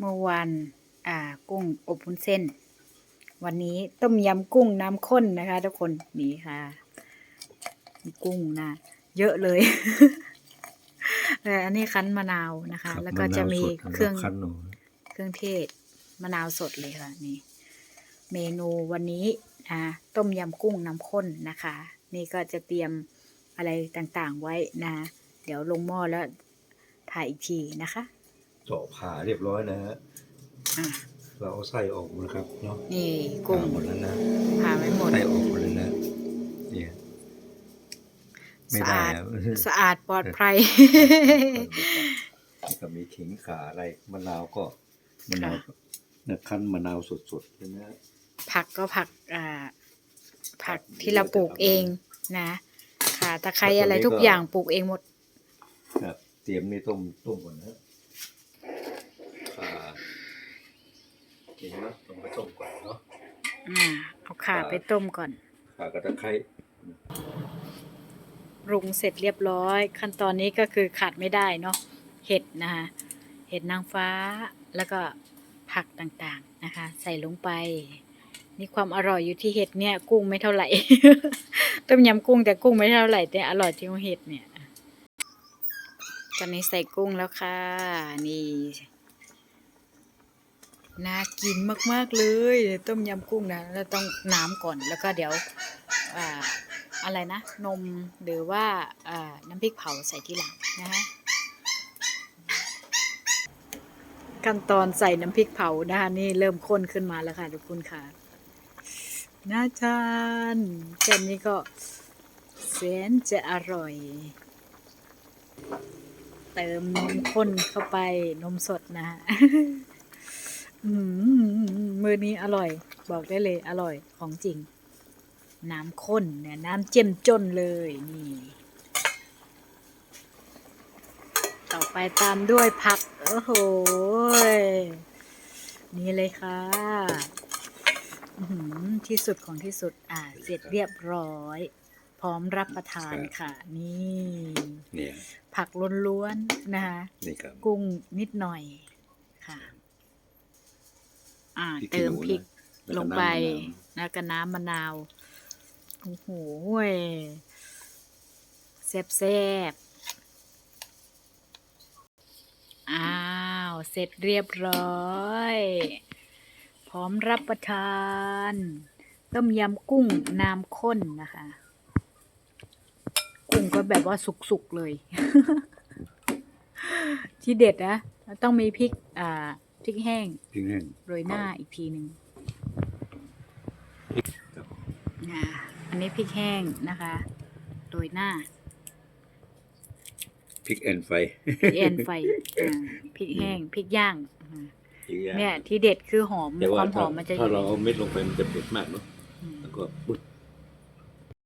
เมื่อวานอ่ากุ้งอบวุ้นเส้น วันนี้ต้มยำกุ้งน้ำข้นนะคะ ทุกคนนี่ค่ะมีกุ้งนะ เยอะเลยแต่อันนี้คั้นมะนาวนะคะครับแล้วก็จะมีนาวสดเครื่องคั้นหนูเครื่องเทศมะนาวสดเลยค่ะนี่ เมนูวันนี้นะต้มยำกุ้งน้ำข้นนะคะ นี่ก็จะเตรียมอะไรต่างๆไว้นะ เดี๋ยวลงหม้อแล้วถ่ายอีกทีนะคะ เจาะผ่าเรียบร้อยนะฮะอะเราเอาไส้ออกหมดนะครับเนาะนี่กุ้งผ่าหมดแล้วนะผ่าไว้หมด ไส้ออกหมดเลยนะเนี่ย ไม่สะได้อาดอะสะอาดปลอดภัย แล้วก็มีขิงข่าอะไรมะนาวก็มะนาวนะคั้นมะนาวสดๆเลยนะผักก็ผักอ่าผักที่เราปลูกเองนะค่ะตะไคร้อะไรทุกอย่างปลูกเองหมด ครับเตรียมนี่ต้มต้มก่อนนะข่า ขิงเนาะต้องไปต้มก่อนเนาะอ่าเอาข่าไปต้มก่อน ข่ากระตะไคร้ปรุงเสร็จเรียบร้อย ขั้นตอนนี้ก็คือขาดไม่ได้เนาะเห็ดนะคะเห็ดนางฟ้าแล้วก็ผักต่างๆนะคะ ใส่ลงไป นี่ความอร่อยอยู่ที่เห็ดเนี่ยกุ้งไม่เท่าไหร่ ต้มยำกุ้งแต่กุ้งไม่เท่าไหร่แต่อร่อยที่เห็ดเนี่ยตอนนี้ใส่กุ้งแล้วค่ะนี่ น่ากินมาก ๆ เลย ต้มยำกุ้งนะแล้วต้องน้ำก่อนแล้วก็เดี๋ยวอ่าอะไรนะ นมหรือว่าน้ำพริกเผาใส่ทีหลังนะคะขั้นตอนใส่น้ำพริกเผานะคะนี่เริ่มข้นขึ้นมาแล้วค่ะทุกคนค่ะน่าทานแค่นี้ก็แสนจะอร่อย เติมนมข้นเข้าไปนมสดนะฮะ มมือนี้อร่อย บอกได้เลย อร่อยของจริง น้ำข้นเนี่ยน้ำเจ้มจนเลยนี่ ต่อไปตามด้วยผัก โอ้โหยนี่เลยค่ะอื้อหือที่สุดของที่สุด อ่า เสร็จเรียบร้อย พร้อมรับประทานค่ะ นี่เนี่ยผักล้วนๆนะคะนี่ครับกุ้งนิดหน่อยค่ะ อ่าพริกขี้เติมหนูพริกนะแล้วก็ลงไปน้ำมะนาวแล้วก็น้ำมะนาว โอ้โหยแซ่บแซบๆอ้าว เสร็จเรียบร้อย พร้อมรับประทาน ต้มยำกุ้งน้ำข้นนะคะ กุ้งก็แบบว่าสุกๆเลย ที่เด็ดนะ ต้องมีพริก อ่าพ ริกแห้งพริกแห้งโรยหน้าอีกทีหนึ่งครับอ่าอันนี้พริกแห้งนะคะโรยหน้าพริกแอนไฟพริกแอนไฟอ่าพริกแห้งพริกย่างอ่าพริกางเนี่ยที่เด็ดคือหอมแต่คว่าวามหถ้าอมมันจะอถ้ายู่เราเอาเม็ดลงไปมันจะเผ็ดมากเนาะอืม แล้วก็ปึ๊บ